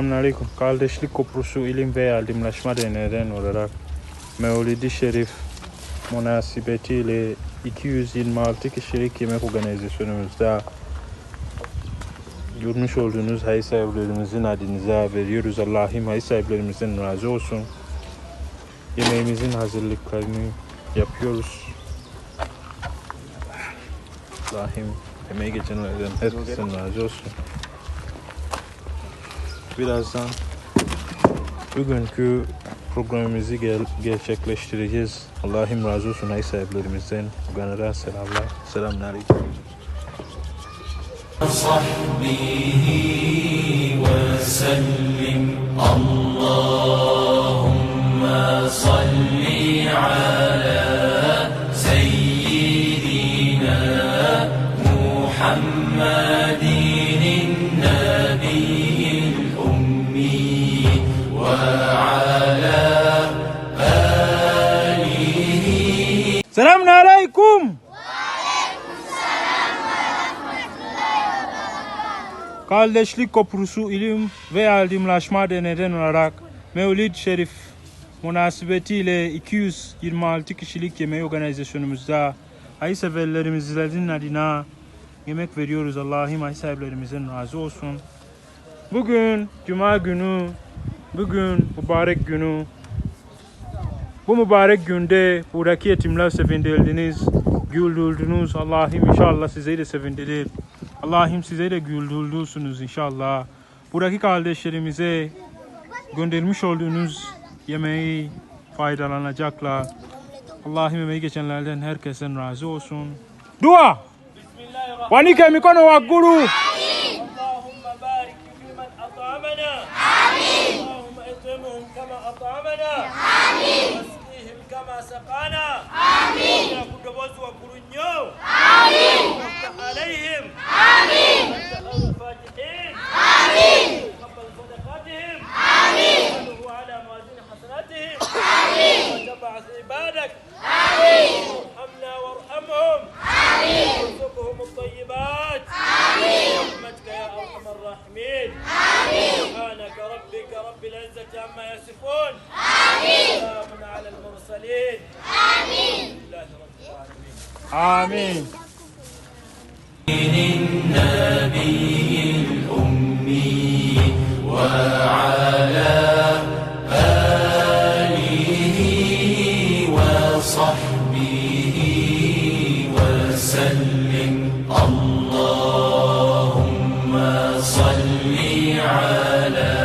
Selamünaleyküm. Kardeşlik Köprüsü İlim ve Yardımlaşma Derneği'nden olarak Mevlidi Şerif münasebetiyle 226 kişilik yemek organizasyonumuzda görmüş olduğunuz hayır sahiplerimizin adınıza veriyoruz. Allah'ım hayır sahiplerimizden razı olsun. Yemeğimizin hazırlıklarını yapıyoruz. Allah'ım emeği geçenlerden herkesten razı olsun Birazdan bugünkü programımızı gel gerçekleştireceğiz. Allah'ım razı olsun ay sahiplerimizden. Uganara selamlar. Selamun aleyküm. وسلم اللهم Selamun aleyküm. Kardeşlik Köprüsü İlim ve Yardımlaşma Derneği'nden olarak Mevlid Şerif münasebetiyle 226 kişilik yemeği organizasyonumuzda hayırseverlerimizin adına yemek veriyoruz. Allah'ım hayırseverlerimizin razı olsun. Bugün Cuma günü, bugün mübarek günü. Bu mübarek günde buradaki yetimler sevindirirdiniz, güldürdünüz. Allah'ım inşallah size de sevindirir. Allah'ım size de güldürdürsünüz inşallah. Buradaki kardeşlerimize göndermiş olduğunuz yemeği faydalanacaklar. Allah'ım emeği geçenlerden herkesin razı olsun. Dua! Wanike mikono wa guru. Amin. mukama sakana amin. Ya kudobozi waggulu nnyo amin. Alaihim. Amin. الفاتحين آمين قبل صدقاتهم آمين وعلى موازين حسناتهم آمين وتبع عبادك آمين وارحمنا وارحمهم آمين وارزقهم الطيبات آمين برحمتك يا أرحم الراحمين آمين سبحانك ربك رب العزة عما يصفون آمين العالمين Amin. النبي الأمي وعلى آله وصحبه وسلم اللهم صل على